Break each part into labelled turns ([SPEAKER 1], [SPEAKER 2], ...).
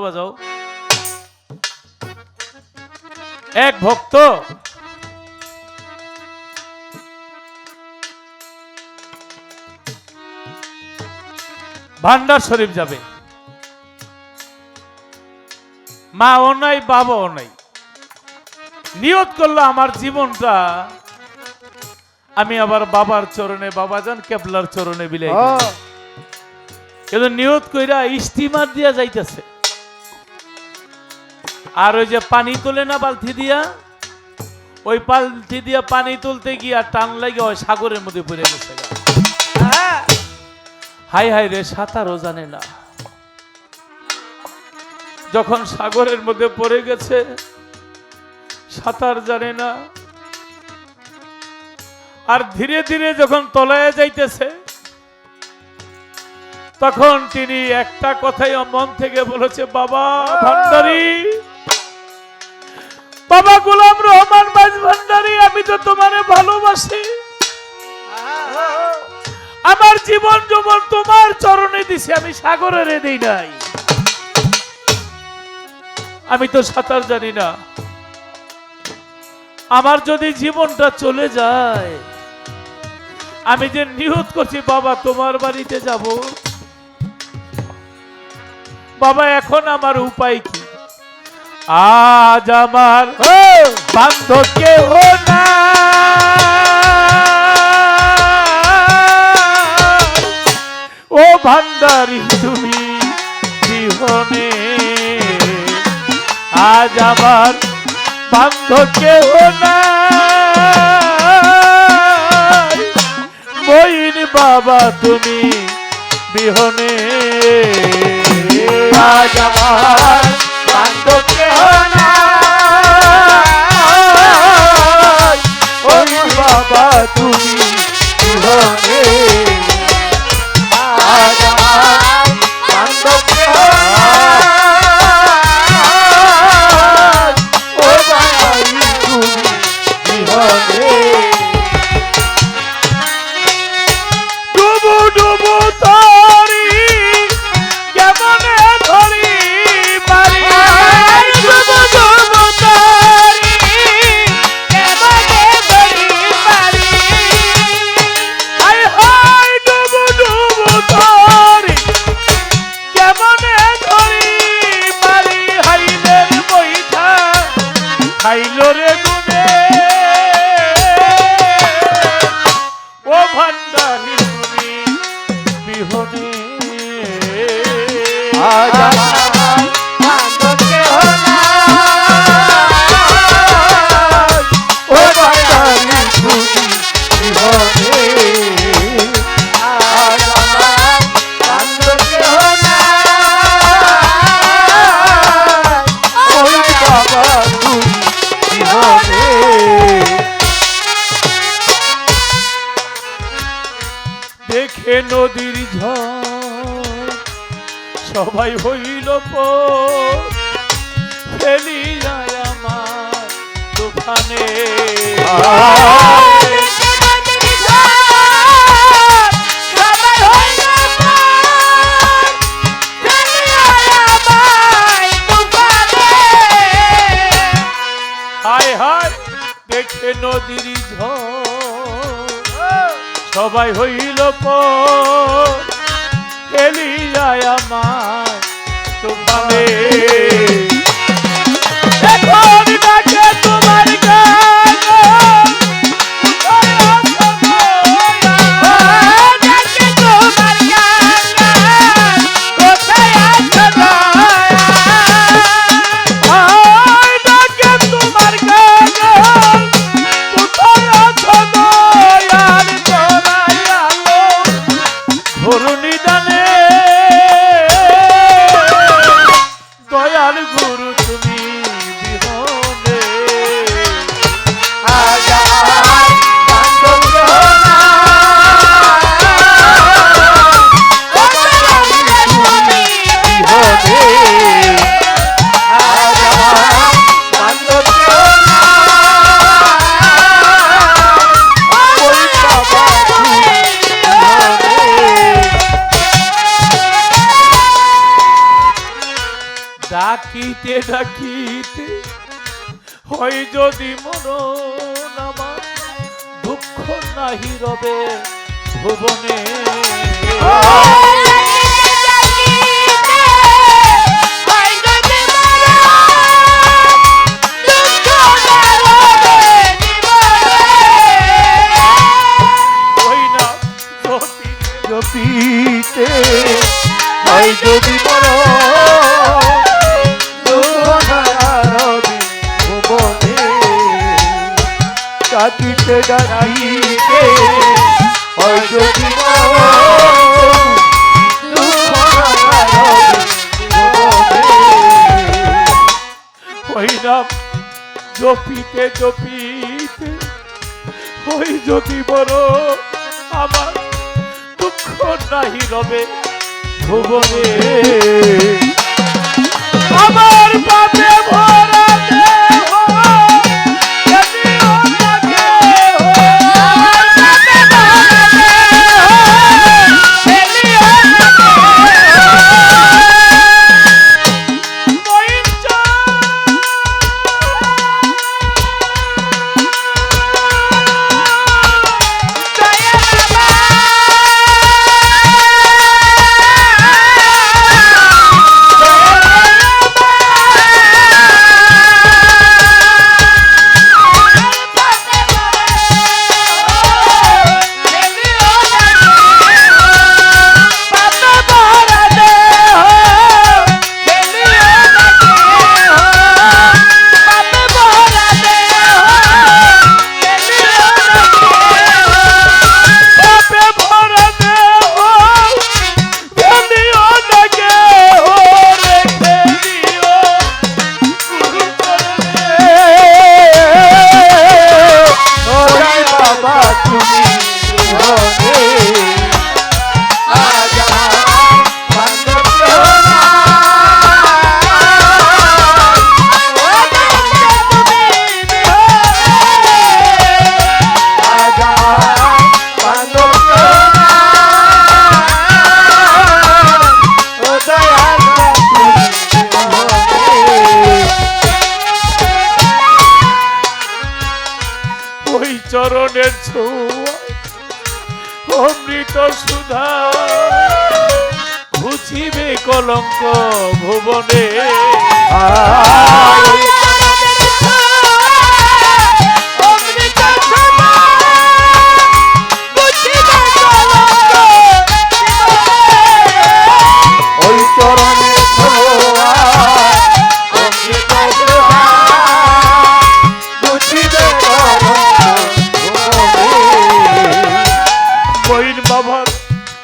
[SPEAKER 1] বাজাও। এক ভক্ত। ভান্ডার শরীফ যাবে। মা ও নাই বাবাও নাই। নিয়ত করল আমার জীবনটা। আমি আবার বাবার চরণে বাবাজান কেবলার চরণে বিলাই দিই। কিন্তু নিয়ত কইরা স্টিমার দিয়া যাইতেছে। আর ওই যে পানি তোলে না বালতি দিয়া? ওই বালতি দিয়া পানি তুলতে গিয়া টান লাগে ওই সাগরের মধ্যে পড়ে গেছে হাই হাই রে সাঁতারও জানে না। যখন সাগরের মধ্যে পড়ে গেছে সাঁতার জানে না। আর ধীরে ধীরে যখন তলায় যাইতেছে তখন তিনি একটা কথাই মন থেকে বলেছে বাবা ভান্ডারি বাবা গোলাম রহমান বাজ ভান্ডারি, আমি তো তোমারে ভালোবাসি। আমার জীবন যৌবন তোমার চরণে দিছি, আমি সাগরে দেই নাই। আমি তো সাঁতার জানি না। আমার যদি জীবনটা চলে যায়, আমি যে নিহত করছি, বাবা, তোমার বাড়িতে যাব। বাবা, এখন আমার উপায় কি? আজ আমার বান্ধব কেহ না। ও ভান্ডারি তুমি জীবনে আজ আমার বান্ধব কেহ না। মইন বাবা তুমি বিহনে। আজ আমার তুমি সবাই হইল পর ফেলি যায় আমার তুফানে। হায় হায় দেখে নদীর ঝড়। সবাই হইল পর ফেলি যায় আমার তোমারে ডাকিতে হয় যদি মন আমার দুঃখ নাহি রবে ভুবনে।
[SPEAKER 2] ডাকিতে ডাকিতে হয় যদি
[SPEAKER 1] ওই নাম জপিতে জপিতে ওই যদি বড়, আমার দুঃখ নাহি রবে ভুবনে। আমার পাপে কলঙ্ক ভুবনে।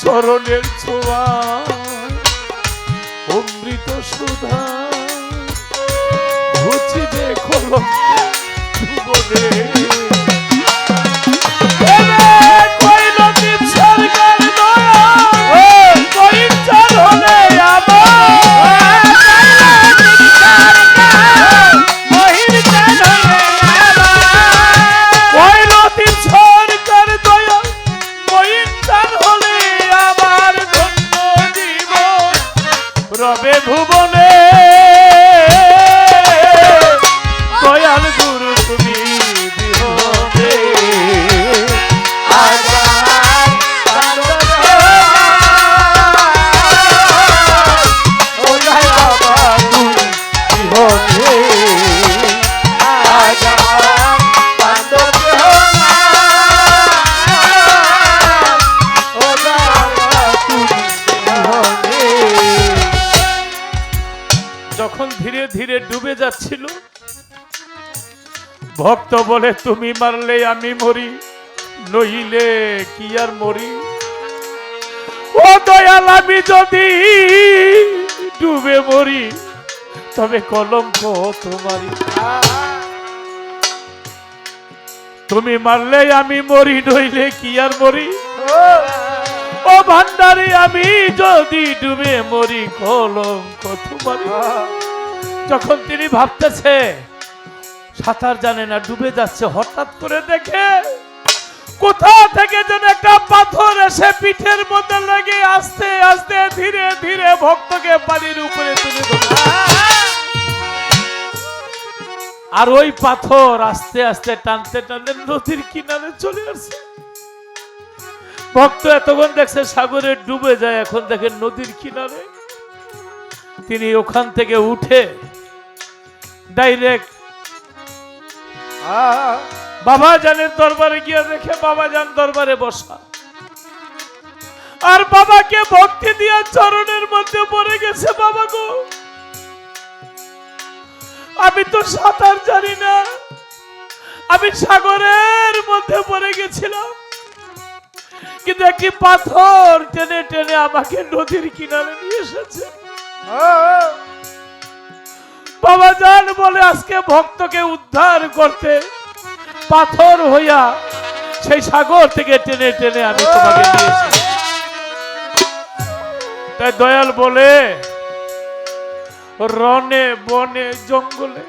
[SPEAKER 1] চরণের ছোঁয়া। সুধা ঘুচিবে কলঙ্ক ভুবনে ভক্ত বলে তুমি মারলে আমি মরি, নইলে কি আর মরি? ও দয়াল, আমি যদি ডুবে মরি, তবে কলঙ্ক তোমারই। তুমি মারলে আমি মরি, নইলে কি আর মরি? ও ভান্ডারে, আমি যদি ডুবে মরি, কলঙ্ক তোমারই। যখন তিনি ভাবতেছে সাঁতার জানে না, ডুবে যাচ্ছে, হঠাৎ করে দেখে কোথা থেকে যেন একটা পাথর এসে পিঠের মধ্যে লাগে আস্তে আস্তে ধীরে ধীরে ভক্তকে পানির উপরে তুলে আর ওই পাথর আস্তে আস্তে টানতে টানতে নদীর কিনারে চলে আসছে ভক্ত এতক্ষণ দেখছে সাগরে ডুবে যায়, এখন দেখেন নদীর কিনারে। তিনি ওখান থেকে উঠে ডাইরেক্ট বাবা জানের দরবারে গিয়ে দেখে বাবা যান দরবারে বসা। আর বাবাকে ভক্তি দিয়া চরণের মধ্যে পড়ে গেছে বাবা গো। আমি তো সাঁতার জানি না। আমি সাগরের মধ্যে পড়ে গেছিলাম। কিন্তু একটি পাথর টেনে টেনে আমাকে নদীর কিনারে নিয়ে এসেছে।
[SPEAKER 2] আহ,
[SPEAKER 1] বাবা জান বলে আজকে ভক্তকে উদ্ধার করতে পাথর হইয়া সেই সাগর থেকে টেনে টেনে আমি তাই দয়াল বলে রনে বনে জঙ্গলে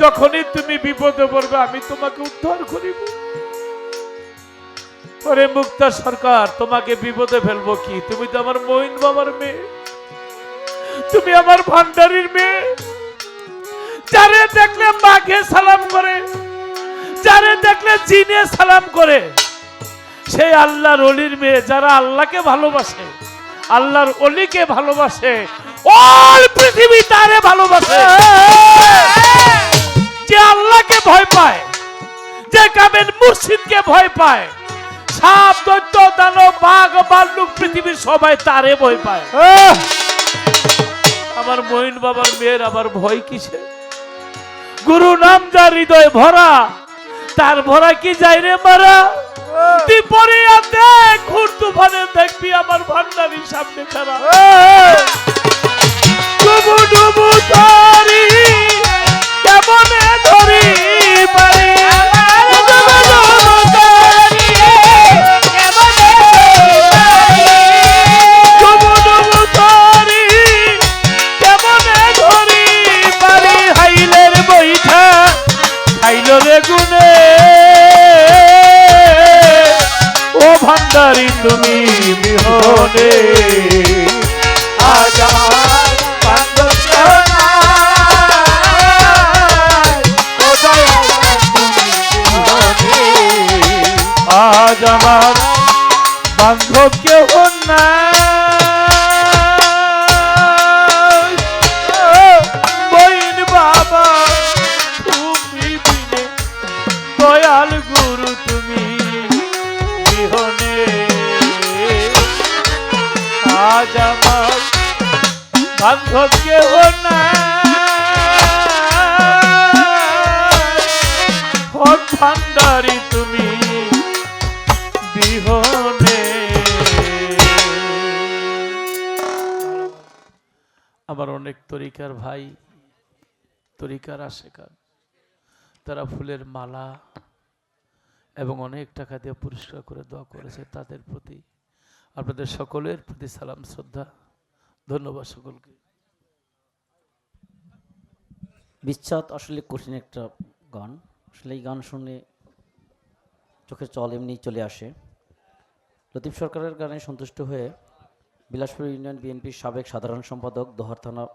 [SPEAKER 1] যখনই তুমি বিপদে পড়বে, আমি তোমাকে উদ্ধার করিব। ওরে মুক্তা সরকার, তোমাকে বিপদে ফেলব কি? তুমি তো আমার মহিন বাবার মেয়ে। তুমি আমার ভান্ডারির মেয়ে। যারে দেখলে মাকে সালাম করে, যারে দেখলে জিনে সালাম করে সেই আল্লাহর অলির মেয়ে যারা আল্লাহকে ভালোবাসে, আল্লাহর অলিকে ভালোবাসে, অল পৃথিবী তারে ভালোবাসে। যে আল্লাহকে ভয় পায়, যে কামেন মুর্শিদকে ভয় পায়, সাপ, দৈত্য, দানব, বাঘ, বাল্লুক, পৃথিবীর সবাই তারে ভয় পায়। আমার মহিন বাবার মেয়ের আবার ভয় কিসে? গুরু নাম যার হৃদয় ভরা তার ভরা কি যাই রে মারা? ঘুর তুফানে দেখবি আমার ভান্ডারির সামনে ছাড়া। ডুবু ডুবু ধরি কেউ বইন বাবা তুমি বিনে দয়াল গুরু তুমি বিহনে। আজ তরিকার ভাই, তরিকার আশেকার। তারা ফুলের মালা এবং অনেক টাকা দিয়ে পুরস্কার করে দোয়া করেছে তাদের প্রতি। আপনাদের সকলের প্রতি সালাম, শ্রদ্ধা, ধন্যবাদ সকলকে।
[SPEAKER 3] বিচ্ছাদ আসলে কঠিন একটা গান। আসলে এই গান শুনে চোখের জল এমনি চলে আসে। লতিফ সরকারের গানে সন্তুষ্ট হয়ে বিলাসপুর ইউনিয়ন বিএনপির সাবেক সাধারণ সম্পাদক দোহার থানা